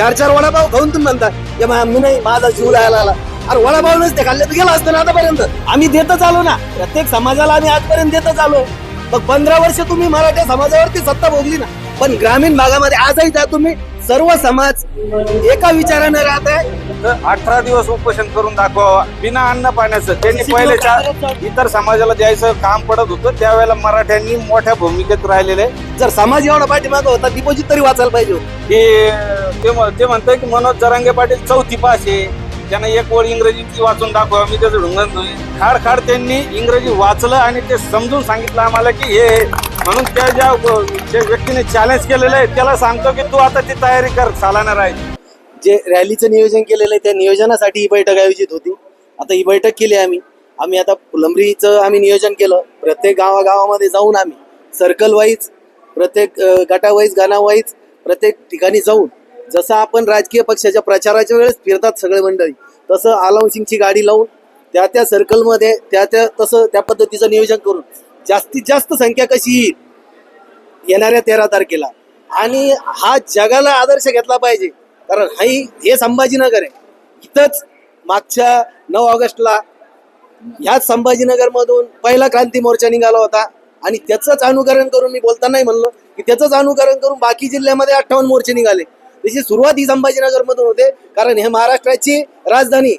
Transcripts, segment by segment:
चार चार वडापाव खाऊन तुम्ही म्हणता की मा- मी नाही माझा जीव लायला आला. अरे वडापाव नसते खाल्ले तर गेला असतं ना आतापर्यंत. आम्ही देतच आलो ना. प्रत्येक समाजाला आम्ही आजपर्यंत देतच आलो. मग पंधरा वर्ष तुम्ही मराठा समाजावरती सत्ता भोगली ना. पण ग्रामीण भागामध्ये आजही जा तुम्ही सर्व समाज एका विचाराने राहत आहे. अठरा दिवस उपोषण करून दाखवावा. बिना अन्न पाण्याचं. त्यांनी पहिले चार इतर समाजाला द्यायचं काम पडत होतं. त्यावेळेला मराठ्यांनी मोठ्या भूमिकेत राहिलेले. जर समाज एवढा पाठीमागं होता डिपॉझिट तरी वाचायला पाहिजे होतं. की ते म- ते म्हणतोय की मनोज जरांगे पाटील चौथी पास आहे. त्यांना एक वर इंग्रजीची वाचून दाखवा मी त्याचं ढुंगण खाड खाड त्यांनी इंग्रजी वाचलं आणि ते समजून सांगितलं आम्हाला की हे म्हणून त्या ज्या ज्या व्यक्तीने चॅलेंज केलेलं आहे त्याला सांगतो की तू आता ती तयारी कर चालणार आहे जे रॅलीचं नियोजन केलेलं आहे त्या नियोजनासाठी ही बैठक आयोजित होती. आता ही बैठक केली आम्ही. आम्ही आता फुलंब्रीचं आम्ही नियोजन केलं. प्रत्येक गावागावामध्ये जाऊन आम्ही. सर्कल वाईज प्रत्येक गटावाईज गाणावाईज प्रत्येक ठिकाणी जाऊन जसं आपण राजकीय पक्षाच्या प्रचाराच्या वेळेस फिरतात सगळे मंडळी तसं आलाउन्सिंगची गाडी लावून त्या त्या सर्कलमध्ये त्या त्या तसं त्या पद्धतीचं नियोजन करून जास्तीत जास्त संख्या कशी येईल? येणाऱ्या तेरा तारखेला. आणि हा जगाला आदर्श घेतला पाहिजे. कारण हाही हे संभाजीनगर आहे. इथंच मागच्या नऊ ऑगस्टला ह्याच संभाजीनगरमधून पहिला क्रांती मोर्चा निघाला होता. आणि त्याचंच अनुकरण करून मी बोलतानाही म्हणलं की त्याचंच अनुकरण करून बाकी जिल्ह्यामध्ये अठ्ठावन्न मोर्चे निघाले. त्याची सुरुवात ही संभाजीनगर मधून होते कारण हे महाराष्ट्राची राजधानी.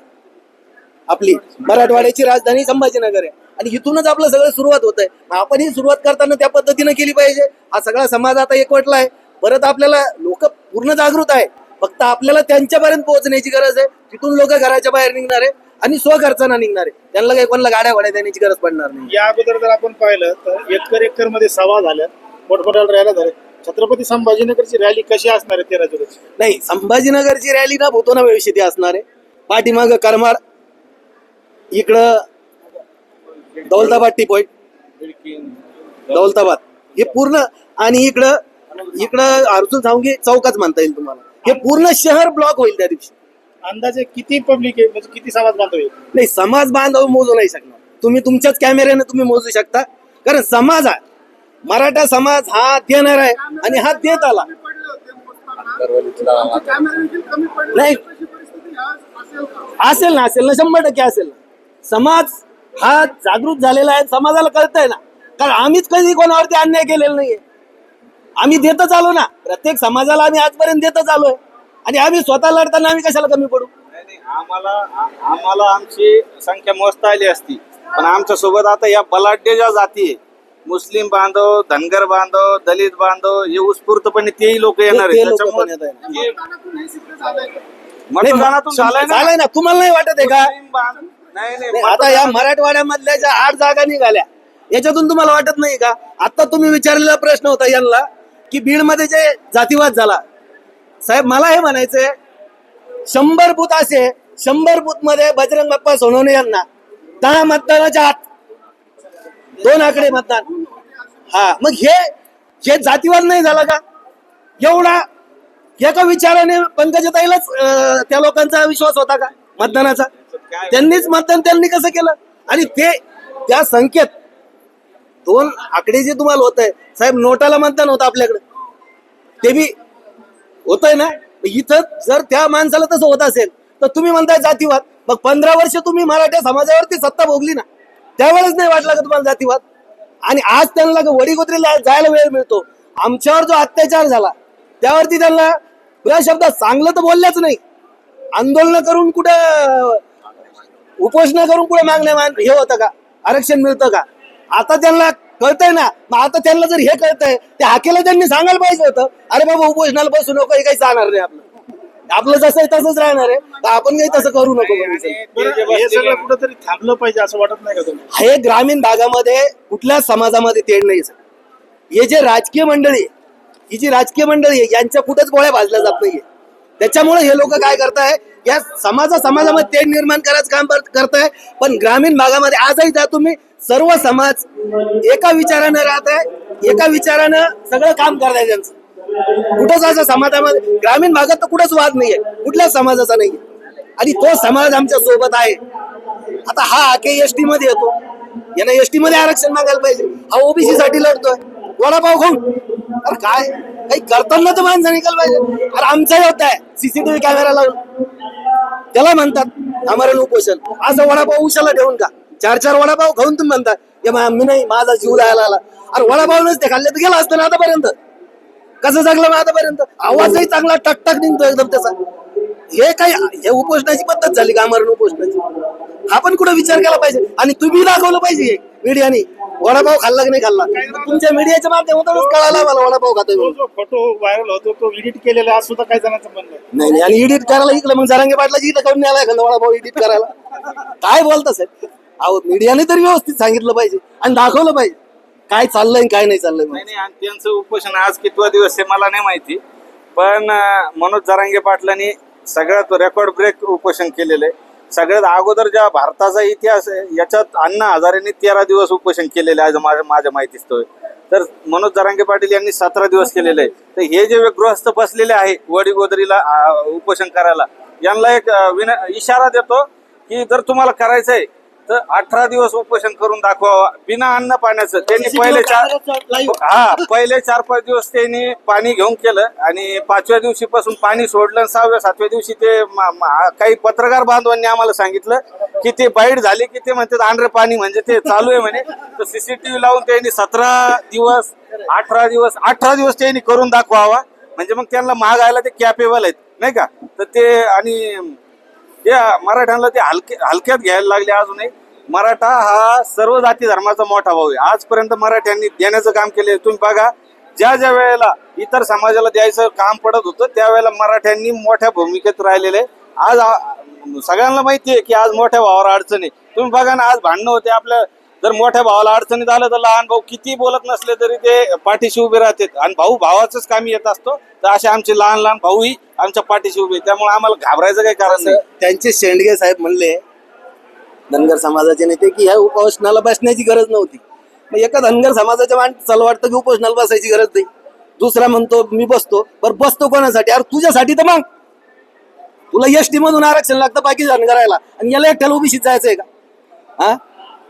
आपली मराठवाड्याची राजधानी संभाजीनगर आहे. आणि इथूनच आपलं सगळं सुरुवात होत आहे आपण ही सुरुवात करताना त्या पद्धतीनं केली पाहिजे. हा सगळा समाज आता एकवटला आहे. परत आपल्याला लोक पूर्ण जागृत आहे. फक्त आपल्याला त्यांच्यापर्यंत पोहोचण्याची गरज आहे. तिथून लोक घराच्या बाहेर निघणार आहे आणि स्वखर्चानं निघणार आहे. त्यांना काही कोणाला गाड्या वाड्या देण्याची गरज पडणार नाही. या अगोदर जर आपण पाहिलं तर एकर एकरमध्ये सभा झाल्या. मोठमोठ्या रॅल्या झाल्या. छत्रपती संभाजीनगरची रॅली कशी असणार आहे तेरा जुलै नाही संभाजीनगरची रॅली ना भूतोना भविष्य ती असणार आहे. पाठीमाग करमाड इकडं दौलताबाद टी पॉईंट दौलताबाद. हे पूर्ण आणि इकडं इकडं अर्जुन सावंगी चौकाच म्हणता येईल तुम्हाला. हे पूर्ण शहर ब्लॉक होईल त्या दिवशी. अंदाजे किती पब्लिक आहे? म्हणजे किती समाज बांधव आहे? नाही समाज बांधव मोजू नाही शकणार. तुम्ही तुमच्याच कॅमेऱ्याने तुम्ही मोजू शकता. कारण समाज आहे. मराठा समाज हा देणार आहे आणि हा देत आला. नाही. असेल ना असेल ना शंभर टक्के असेल ना. समाज हा जागृत झालेला आहे समाजाला कळतंय ना. कारण आम्हीच कधी कोणावरती अन्याय केलेला नाहीये. आम्ही देतच आलो ना. प्रत्येक समाजाला आम्ही आजपर्यंत देतच आलोय. आणि आम्ही स्वतः लढताना आम्ही कशाला कमी पडू? नाही, आम्हाला आम्हाला आमची संख्या मोजता आली असती. पण आमच्यासोबत आता या बलाढ्य ज्या जाती आहे मुस्लिम बांधव धनगर बांधव दलित बांधव हे उत्स्फूर्तपणे तेही लोक येणार ते आहेत लोकं पण त्याच्यामुळे येत आहे. हे- मतदानातून झालंय ना? झालंय ना. तुम्हाला नाही वाटत आहे का? मुस्लिम बांध- नाही नाही नाही, आता या मराठवाड्यामधल्या ज्या आठ जागा निघाल्या याच्यातून तुम्हाला वाटत नाही का? आता तुम्ही विचारलेला प्रश्न होता यांना की बीडमध्ये जे जातीवाद झाला. साहेब मला हे म्हणायचंय शंभर बूथ असे शंभर बूथमध्ये बजरंग बाप्पा सोनवणे यांना दहा मतदानाच्या आत दोन आकडे मतदान. हा मग हे हे जातीवाद नाही झाला का? एवढा एका विचाराने पंकजाताईलाच त्या लोकांचा विश्वास होता का मतदानाचा? त्यांनीच मतदान त्यांनी कसं केलं? आणि ते त्या संख्येत दोन आकडे जे तुम्हाला होत आहे साहेब नोटाला मतदान होतं आपल्याकडे. ते बी होत आहे ना? इथं जर त्या माणसाला तसं होत असेल तर तुम्ही म्हणताय जातीवाद. मग पंधरा वर्ष तुम्ही मराठा समाजावरती सत्ता भोगली ना? त्यावेळेस नाही वाटला का तुम्हाला जातीवाद? आणि आज त्यांना वडीगोत्रीला जायला वेळ मिळतो. आमच्यावर जो अत्याचार झाला त्यावरती त्यांना या शब्दात चांगलं तर बोलल्याच नाही. आंदोलन करून कुठं उपोषण करून कुठे मागण्या मान हे होतं का? आरक्षण मिळतं का? आता त्यांना कळतंय ना. मग आता त्यांना जर हे कळतंय ते हाकेला त्यांनी सांगायला पाहिजे होतं. अरे बाबा उपोषणाला बसू नको हे काही जाणार नाही आपलं. आपलं जसं आहे तसंच राहणार आहे. तर आपण काही तसं करू नको म्हणून. बरं, हे सगळं कुठंतरी थांबलं पाहिजे असं वाटत नाही का तुम्ही हे ग्रामीण भागामध्ये कुठल्याच समाजामध्ये तेढ नाही सर. हे जे राजकीय मंडळी ही जी राजकीय मंडळी आहे यांच्या कुठेच गोळ्या भाजल्या जात नाहीये. त्याच्यामुळे हे लोक काय करताय या समाजा समाजामध्ये तेढ निर्माण करायचं काम कर- करताय पण ग्रामीण भागामध्ये आजही जा तुम्ही सर्व समाज एका विचारानं राहत आहे एका विचारानं सगळं काम करताय त्यांचं. कुठंच असं समाजामध्ये ग्रामीण भागात तर कुठंच वाद नाहीये. कुठल्याच समाजाचा नाहीये. आणि तो समाज आमच्यासोबत आहे. आता हा आके एस टी मध्ये येतो. यांना एस टी मध्ये आरक्षण मागायला पाहिजे. हा ओबीसी साठी लढतोय. वडापाव खाऊन. अरे काय? काही करताना तर माणसं निकाल पाहिजे. अरे आमचा होत आहे. सीसीटीव्ही कॅमेरा लावून. त्याला म्हणतात आमरण उपोषण. असं वडापाव उशाला ठेवून का? चार चार वडापाव खाऊन तुम्ही म्हणता मी नाही माझा जीव जायला आला. अरे वडापाव नसते खाल्ले तर गेला असतं ना आतापर्यंत. कसं जगलं मग आतापर्यंत? आवाजही चांगला टकटक निघतो एकदम त्याचा. हे काय हे उपोषणाची पद्धत झाली का अमरण उपोषणाची? हा पण कुठं विचार केला पाहिजे. आणि तुम्ही दाखवलं पाहिजे मीडियाने. वडापाव खाल्ला की नाही खाल्ला? तुमच्या मीडियाच्या माध्यमातूनच कळाला मला वडापाव खातोय तो म्हणून. जो फोटो व्हायरल होतो तो एडिट केलेला आज सुद्धा काही जणांचं म्हणणं आहे. नाही नाही आणि एडिट करायला इकडे मग जरांगे पाटलाची इथं करून न्यायला एखादा वडापाव एडिट करायला? काय बोलता साहेब? अहो मीडियाने तरी व्यवस्थित सांगितलं पाहिजे आणि दाखवलं पाहिजे. काय चाललंय आणि काय नाही चाललंय नाही नाही आणि त्यांचं उपोषण आज कितवा दिवस आहे मला नाही माहिती. पण अं, मनोज जरांगे पाटलांनी सगळ्यात रेकॉर्ड ब्रेक उपोषण केलेलं आहे. सगळ्यात अगोदर ज्या भारताचा इतिहास आहे याच्यात अण्णा हजारेंनी तेरा दिवस उपोषण केलेले आहे माझ्या माझ्या माहितीस्तोय तर मनोज जरांगे पाटील यांनी सतरा दिवस केलेले आहे. तर हे जे गृहस्थ बसलेले आहे वडी गोदरीला अं, उपोषण करायला यांना एक अं, विन इशारा देतो की जर तुम्हाला करायचंय तर अठरा दिवस उपोषण करून दाखवा बिना अन्न पाण्याचं. त्यांनी पहिले चार हा पहिले चार पाच दिवस त्यांनी पाणी घेऊन केलं आणि पाचव्या दिवशी पासून पाणी सोडलं सहाव्या सातव्या दिवशी ते काही पत्रकार बांधवांनी आम्हाला सांगितलं की ते बाईट झाली की ते म्हणतात आंध्र पाणी म्हणजे ते चालू आहे म्हणे. तर सीसीटीव्ही लावून त्यांनी सतरा दिवस अठरा दिवस अठरा दिवस त्यांनी करून दाखवावा. म्हणजे मग त्यांना महागायला ते कॅपेबल आहेत नाही का? तर ते आणि ते मराठ्यांना ते हलके हलक्यात घ्यायला लागले अजूनही. मराठा हा सर्व जाती धर्माचा मोठा भाऊ आहे. आजपर्यंत मराठ्यांनी देण्याचं काम केले तुम्ही बघा ज्या ज्या वेळेला इतर समाजाला द्यायचं काम पडत होतं त्यावेळेला मराठ्यांनी मोठ्या भूमिकेत राहिलेले आहे. आज सगळ्यांना माहिती आहे की आज मोठ्या भावाला अडचणी तुम्ही बघा ना आज भांडणं होते. आपल्या जर मोठ्या भावाला अडचणीत आलं तर लहान भाऊ किती बोलत नसले तरी ते पाठीशी उभे राहतात. आणि भाऊ भावाचंच कामी येत असतो. तर असे आमचे लहान लहान भाऊही आमच्या पाठीशी उभे आहेत. त्यामुळे आम्हाला घाबरायचं काही कारण नाही. त्यांचे शेंडगे साहेब म्हणले धनगर समाजाचे नेते की ह्या उपोषणाला बसण्याची गरज नव्हती. मग एका धनगर समाजाच्या माणसाला वाटतं की उपोषणाला बसायची गरज नाही. दुसरा म्हणतो मी बसतो. बरं बसतो कोणासाठी? अरे तुझ्यासाठी तर मग. तुला एस टी मधून आरक्षण लागतं बाकी धनगरायला आणि याला एकट्याला ओबीसीत आहे का? हा?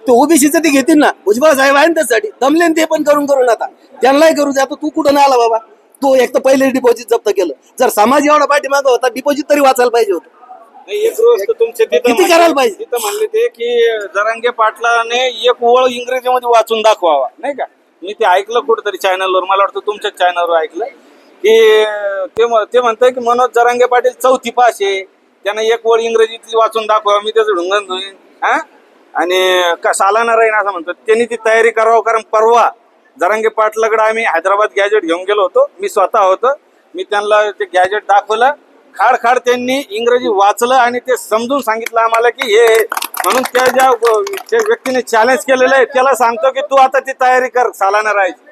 ते ओबीसीचं ते घेतील ना. भुजबळ साहेब आहे ना त्यासाठी. दमले ते पण करून करून आता. त्यांनाही करू द्या तू कुठं नाही आला बाबा? तो एक तर पहिले डिपॉझिट जप्त केलं. जर समाज एवढा पाठीमागं होता डिपॉझिट तरी वाचायला पाहिजे होतं. नाही, एक गोष्ट तुमचे तिथं किती करायला पाहिजे? तिथं म्हणले ते की जरांगे पाटलाने एक ओळ इंग्रजीमध्ये वाचून दाखवावा नाही का? मी ते ऐकलं कुठेतरी चॅनलवर मला वाटतं तुमच्याच चॅनलवर ऐकलं की ते म- ते म्हणतंय की मनोज जरांगे पाटील चौथी पास आहे. त्यानं एक ओळ इंग्रजीतली वाचून दाखवा मी त्याचं ढुंगण धुईन हा? आणि का सालाना राहीन असं म्हणतात. त्यांनी ती तयारी करावं कारण परवा जरांगे पाटलाकडे आम्ही हैदराबाद गॅजेट घेऊन गेलो होतो. मी स्वतः होतो. मी त्यांना ते गॅजेट दाखवलं. खाड खाड त्यांनी इंग्रजी वाचलं आणि ते समजून सांगितलं आम्हाला की हे म्हणून त्या ज्या व्यक्तीने चॅलेंज केलेलं आहे त्याला सांगतो की तू आता ती तयारी कर सालाना राहायची.